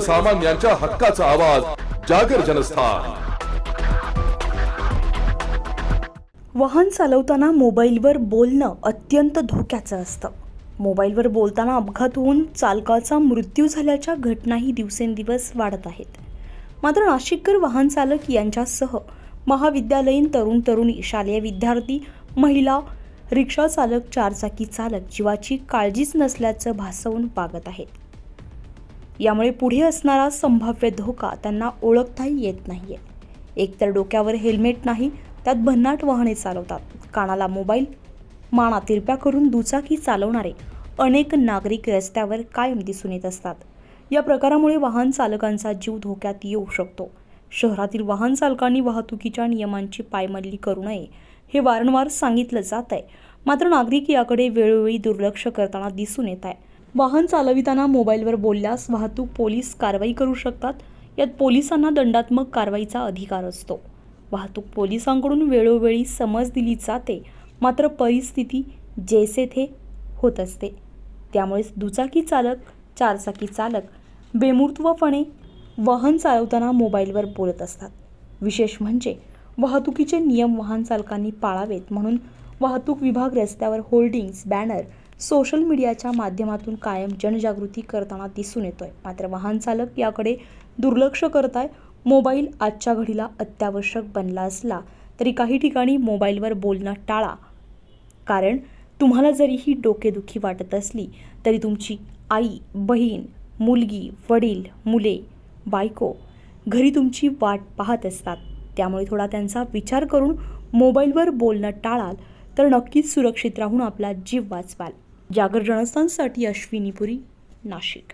सर्वसामान्यांच्या हक्काचा आवाज जागर जनस्थान. वाहन चालवताना मोबाईलवर बोलणं अत्यंत धोक्याचं असतं. मोबाईलवर बोलताना अपघात होऊन चालकाचा मृत्यू झाल्याच्या घटनाही दिवसेंदिवस वाढत आहेत. मात्र नाशिककर वाहन चालक यांच्यासह महाविद्यालयीन तरुण तरुणी शालेय विद्यार्थी महिला रिक्षा चालक चारचाकी चालक जीवाची काळजीच नसल्याचं भासवून पागत आहेत. यामुळे पुढे असणारा संभाव्य धोका त्यांना ओळखताही येत नाही आहे एकतर डोक्यावर हेल्मेट नाही त्यात भन्नाट वाहने चालवतात. कानाला मोबाईल माना तिरप्या करून दुचाकी चालवणारे अनेक नागरिक रस्त्यावर कायम दिसून येत असतात. या प्रकारामुळे वाहन चालकांचा जीव धोक्यात येऊ शकतो. शहरातील वाहन चालकांनी वाहतुकीच्या नियमांची पायमल्ली करू नये हे वारंवार सांगितलं जात आहे मात्र नागरिक याकडे वेळोवेळी दुर्लक्ष करताना दिसून येत आहे. वाहन चालविताना मोबाईलवर बोलल्यास वाहतूक पोलीस कारवाई करू शकतात. यात पोलिसांना दंडात्मक कारवाईचा अधिकार असतो. वाहतूक पोलिसांकडून वेळोवेळी समज दिली जाते. मात्र परिस्थिती जैसे थे होत असते. त्यामुळेच दुचाकी चालक चारचाकी चालक बेमूर्तवपणे वाहन चालवताना मोबाईलवर बोलत असतात. विशेष म्हणजे वाहतुकीचे नियम वाहन चालकांनी पाळावेत म्हणून वाहतूक विभाग रस्त्यावर होल्डिंग्स बॅनर सोशल मीडियाच्या माध्यमातून कायम जनजागृती करताना दिसून येतोय. मात्र वाहन चालक याकडे दुर्लक्ष करताय. मोबाईल आजच्या घडीला अत्यावश्यक बनला असला तरी काही ठिकाणी मोबाईलवर बोलणं टाळा. कारण तुम्हाला जरी ही डोकेदुखी वाटत असली तरी तुमची आई बहीण मुलगी वडील मुले बायको घरी तुमची वाट पाहत असतात. त्यामुळे थोडा त्यांचा विचार करून मोबाईलवर बोलणं टाळाल तर नक्कीच सुरक्षित राहून आपला जीव वाचवाल. जागर जनस्थानसाठी अश्विनीपुरी नाशिक.